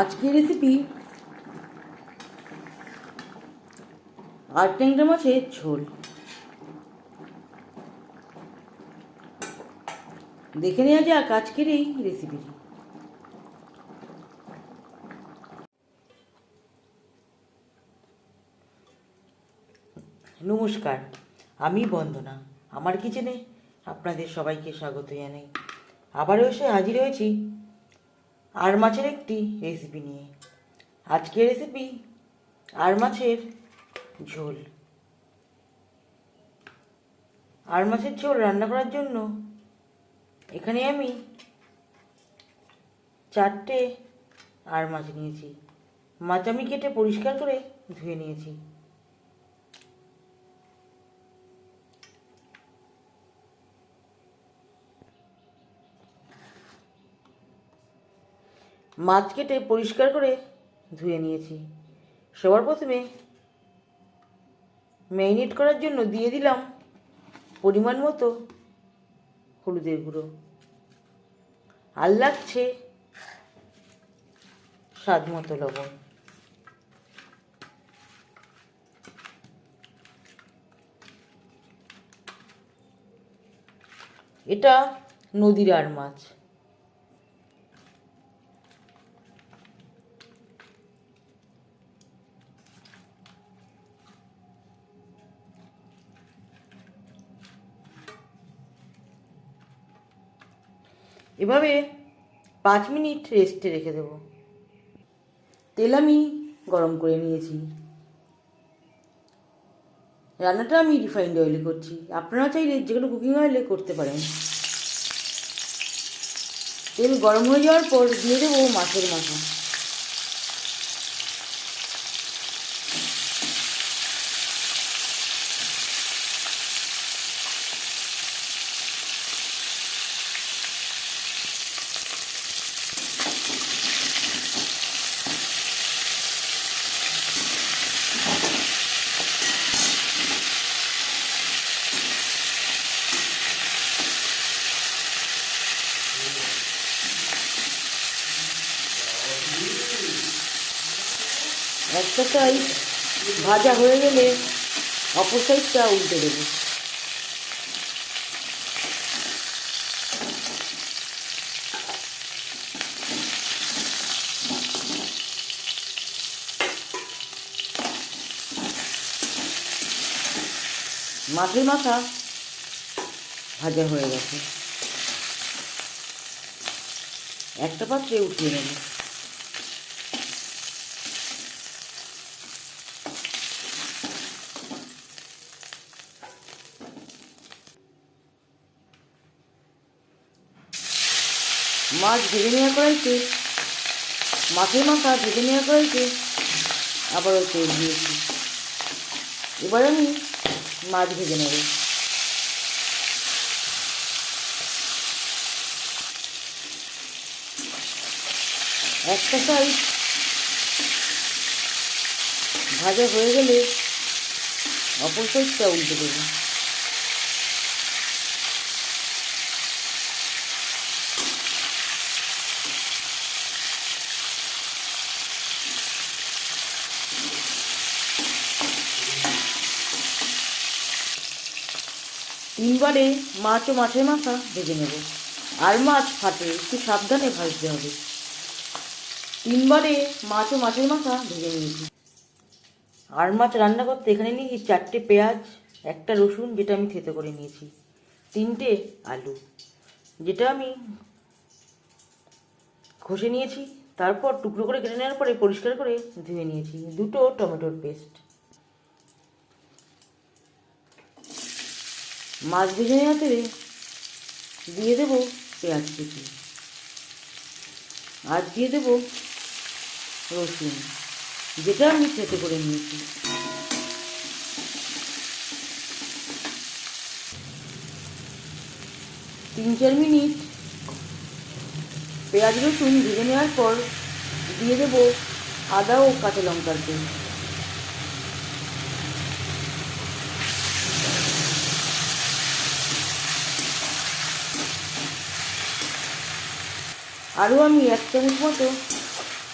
আজকের রেসিপি আর ট্যাংরা মাছের ঝোল। দেখে নেওয়া যাক আজকের এই রেসিপিটি নমস্কার, আমি বন্দনা, আমার কিচেনে আপনাদের সবাইকে স্বাগত জানাই। আবারও এসে হাজির হয়েছি আর মাছের একটি রেসিপি নিয়ে। আজকের রেসিপি আর মাছের ঝোল। আর মাছের ঝোল রান্না করার জন্য এখানে আমি চারটে আর মাছ নিয়েছি। মাছ আমি কেটে পরিষ্কার করে ধুয়ে নিয়েছি। মাছ কেটে পরিষ্কার করে ধুয়ে নিয়েছি। সবার প্রথমে ম্যারিনেট করার জন্য দিয়ে দিলাম পরিমাণ মতো হলুদের গুঁড়ো। আর লাগছে স্বাদ মতো লবণ। এটা নদীর আর মাছ। এভাবে পাঁচ মিনিট রেস্টে রেখে দেব। তেল আমি গরম করে নিয়েছি। রান্নাটা আমি রিফাইন্ড অয়েলে করছি। আপনারা চাইলে যে কোনো কুকিং অয়েলে করতে পারেন। তেল গরম হয়ে যাওয়ার পর দিয়ে দেবো মাছের মাথা। একটা সাইড ভাজা হয়ে গেলে অপর সাইডটা উল্টে দেবো। মাছের মাথা ভাজা হয়ে গেছে। একটা পাত্রে উঠিয়ে নেব। মাছ ভেজে নেওয়া করাইতে মাছের মাথা ভেজে নেওয়া করাইতে আবারও তেল দিয়েছি। এবার আমি মাছ ভেজে নেব। একটা সাইড ভাজা হয়ে গেলে অপর সাইডটা উল্টে দেবো। তিনবারে মাছ ও মাছের মাথা ভেজে নেব। আর মাছ ফাটে একটু সাবধানে ভাজতে হবে। তিনবারে মাছ ও মাছের মাথা ভেজে নিয়েছি। আর মাছ রান্না করতে এখানে নিয়েছি চারটে পেঁয়াজ, একটা রসুন, যেটা আমি থেতে করে নিয়েছি, তিনটে আলু, যেটা আমি ঘষে নিয়েছি, তারপর টুকরো করে কেটে নেওয়ার পরে পরিষ্কার করে ধুয়ে নিয়েছি। দুটো টমেটোর পেস্ট। মাছ ভেজে তেলে দিয়ে দেবো পেঁয়াজ কুচি। আর দিয়ে দেবো রসুন, যেটা আমি খেতে করে নিয়েছি। তিন চার মিনিট পেঁয়াজ রসুন ভেজে নেওয়ার পর দিয়ে দেবো আদা ও কাঁচা লঙ্কার পেস্ট। আরও আমি এক চামচ মতো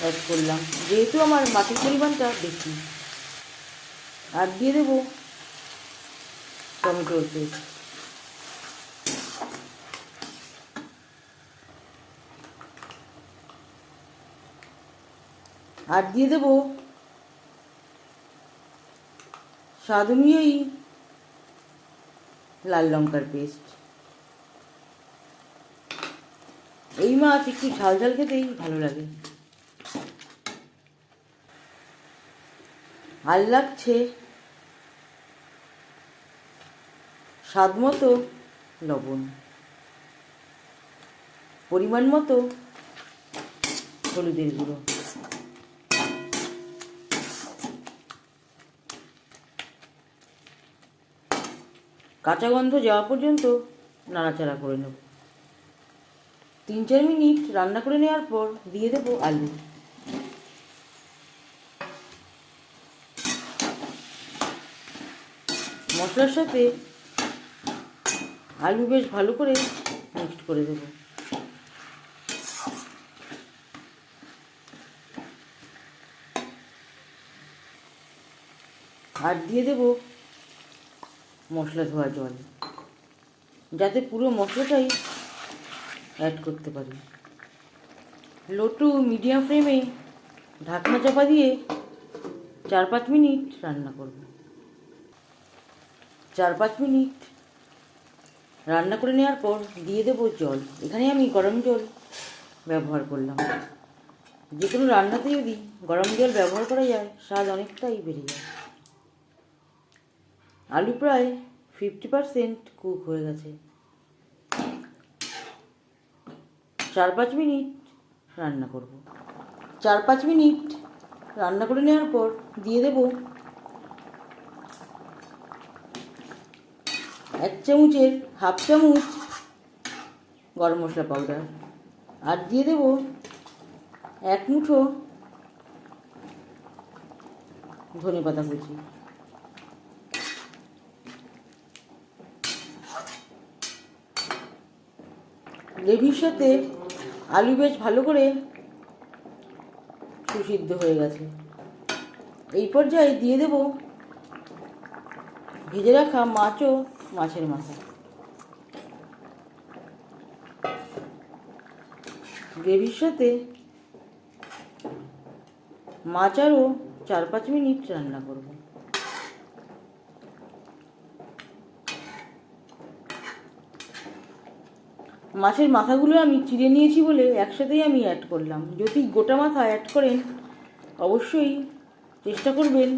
অ্যাড করলাম। যেহেতু আমার মাছের পরিমাণটা বেশি। আর দিয়ে দেবো টমেটোর পেস্ট আর দিয়ে দেবো স্বাদ অনুযায়ী লাল লঙ্কার পেস্ট এই মাছ একটু ঝাল ঝাল খেতেই ভালো লাগে। আর লাগছে। স্বাদ মতো লবণ। পরিমাণ মতো হলুদের গুঁড়ো। কাঁচা গন্ধ যাওয়া পর্যন্ত নাড়াচাড়া করে নেব। তিন চার মিনিট রান্না করে নেওয়ার পর দিয়ে দেবো আলু। মশলার সাথে আলু বেশ ভালো করে মিক্সড করে দেবো। আর দিয়ে দেবো মশলা ধোয়া জল। যাতে পুরো মশলাটাই অ্যাড করতে পারি। লো টু মিডিয়াম ফ্লেমে ঢাকনা চাপা দিয়ে চার পাঁচ মিনিট রান্না করব। চার পাঁচ মিনিট রান্না করে নেওয়ার পর দিয়ে দেবো জল। এখানে আমি গরম জল ব্যবহার করলাম। যে কোনো রান্নাতে যদি গরম জল ব্যবহার করা যায়, স্বাদ অনেকটাই বেড়ে যায়। আলু প্রায় ফিফটি পারসেন্ট কুক হয়ে গেছে। চার পাঁচ মিনিট রান্না করব। চার পাঁচ মিনিট রান্না করে নেওয়ার পর দিয়ে দেব এক চামচের হাফ চামচ গরম মশলা পাউডার আর দিয়ে দেব এক মুঠো ধনে পাতা কুচি। গ্রেভির সাথে আলু বেশ ভালো করে সুসিদ্ধ হয়ে গেছে। এই পর্যায়ে দিয়ে দেব ভেজে রাখা মাছ ও মাছের মাথা। গ্রেভির সাথে মাছ আরও চার পাঁচ মিনিট রান্না করব। মাছের মাথাগুলো আমি চিড়ে নিয়েছি বলে একসাথেই আমি অ্যাড করলাম। যদি গোটা মাথা অ্যাড করেন, অবশ্যই চেষ্টা করবেন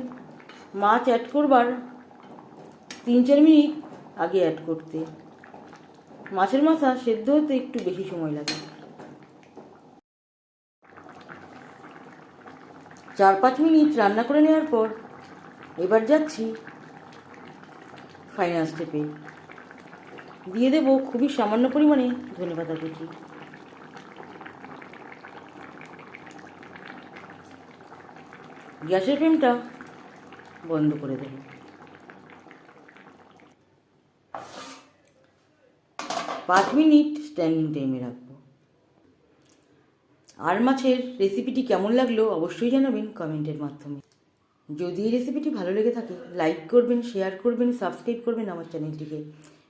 মাছ অ্যাড করবার তিন চার মিনিট আগে অ্যাড করতে। মাছের মাথা সেদ্ধ হতে একটু বেশি সময় লাগে। চার পাঁচ মিনিট রান্না করে নেওয়ার পর এবার যাচ্ছি ফাইনাল স্টেপে দিয়ে দেবো খুবই সামান্য পরিমাণে ধনে পাতা কুচি। গ্যাসের ফ্লেমটা বন্ধ করে দেব। পাঁচ মিনিট স্ট্যান্ডিং টাইমে রাখব। আর মাছের রেসিপিটি কেমন লাগল অবশ্যই জানাবেন কমেন্টের মাধ্যমে। যদি এই রেসিপিটি ভালো লেগে থাকে লাইক করবেন শেয়ার করবেন সাবস্ক্রাইব করবেন আমার চ্যানেলটিকে